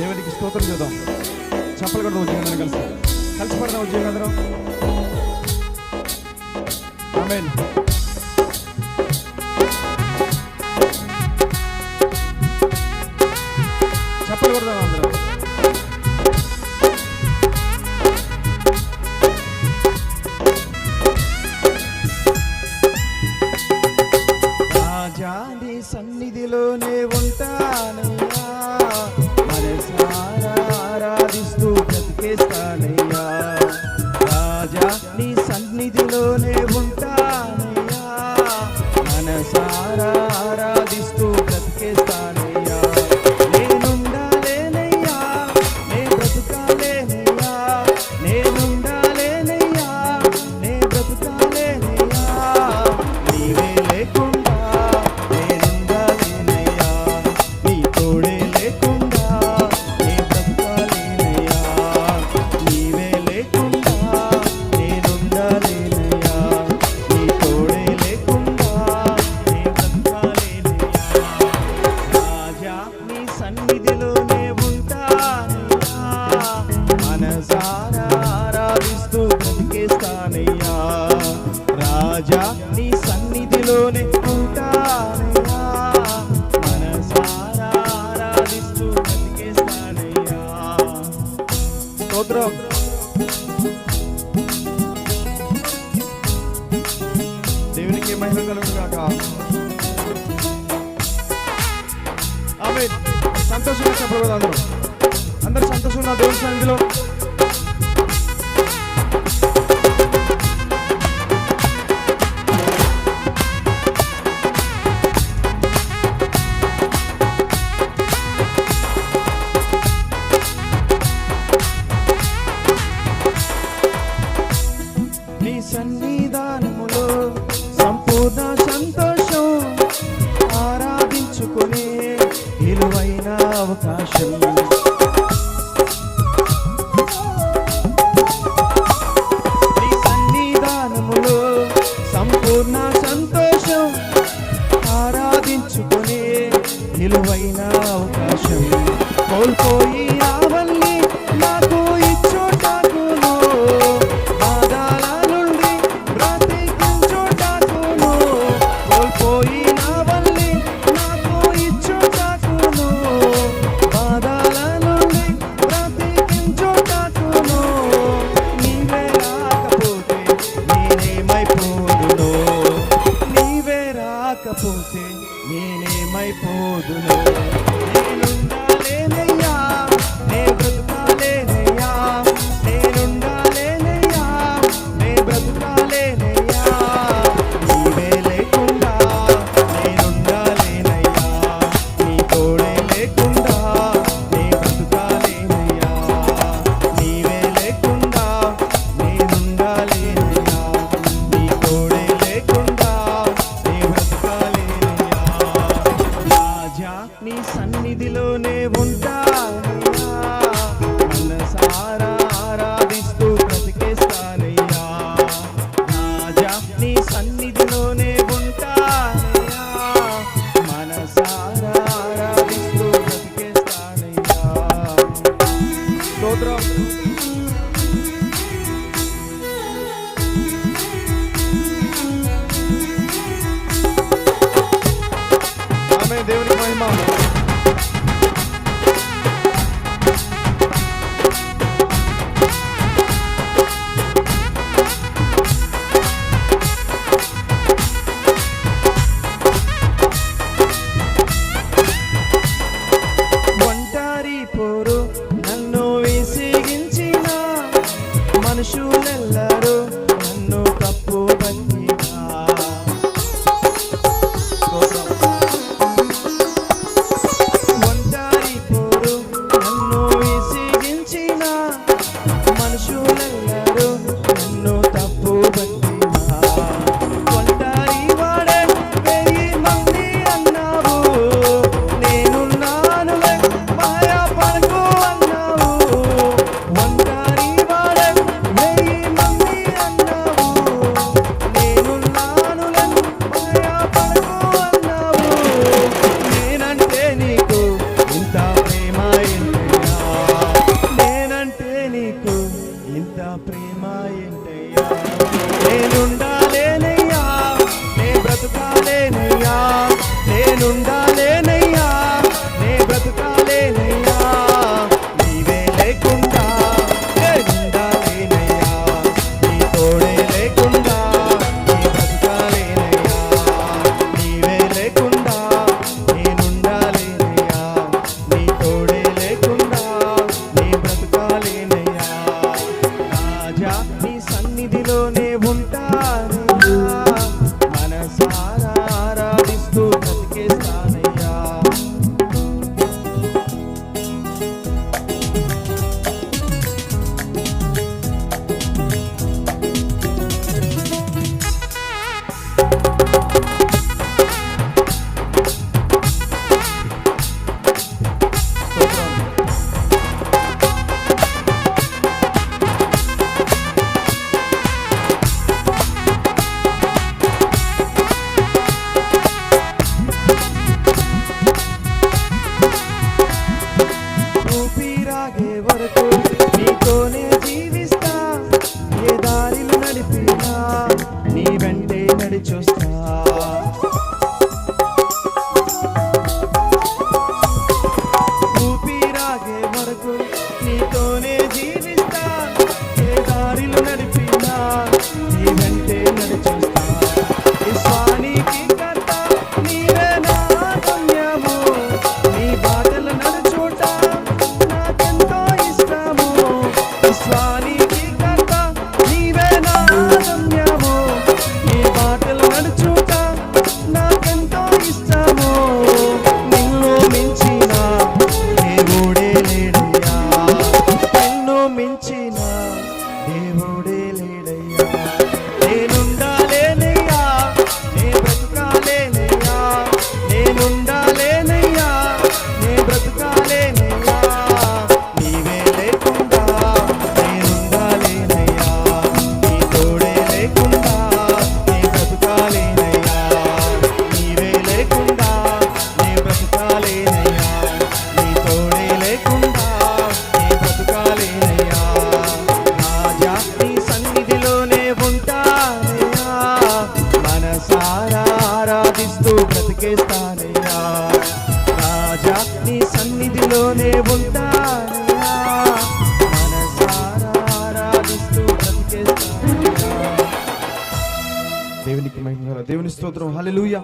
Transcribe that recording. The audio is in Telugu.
దేవునికి స్తోత్రం చూద్దాం. చెప్పలు కూడా ఉద్యోగం కలిసి. కలిసి పడదాం ఉద్యోగం అందరం. ఆమేన్. చెప్పలు కొడదాం అందరం. సన్నిధిలోనే ఉంటానయ్యా. ఆరాధిస్తూ బ్రతికేస్తానే సంతోషంగా చెప్పలేదు అందరూ అందరు సంతోషంగా దేవుని సన్నిధిలో. సన్నిధానములో సంపూర్ణ సంతోషం ఆరాధించుకునే విలువైన అవకాశం నీ సన్నిధానములో సంపూర్ణ సంతోషం ఆరాధించుకునే నిలువైన అవకాశం కోల్పోయి రావల్లి నాకు tempo do rei. Lenda, lenda, lenda. నీ సన్నిధిలోనే ఉంటానయ్యా. మనసారా ఆరాధిస్తూ బ్రతికేస్తానయ్యా. రాజా నీ సన్నిధిలోనే ఉంటానయ్యా. మనసారా prender o irmão, irmão. ले नैया ने व्रत का దేవుని స్తోత్రం. హల్లెలూయా.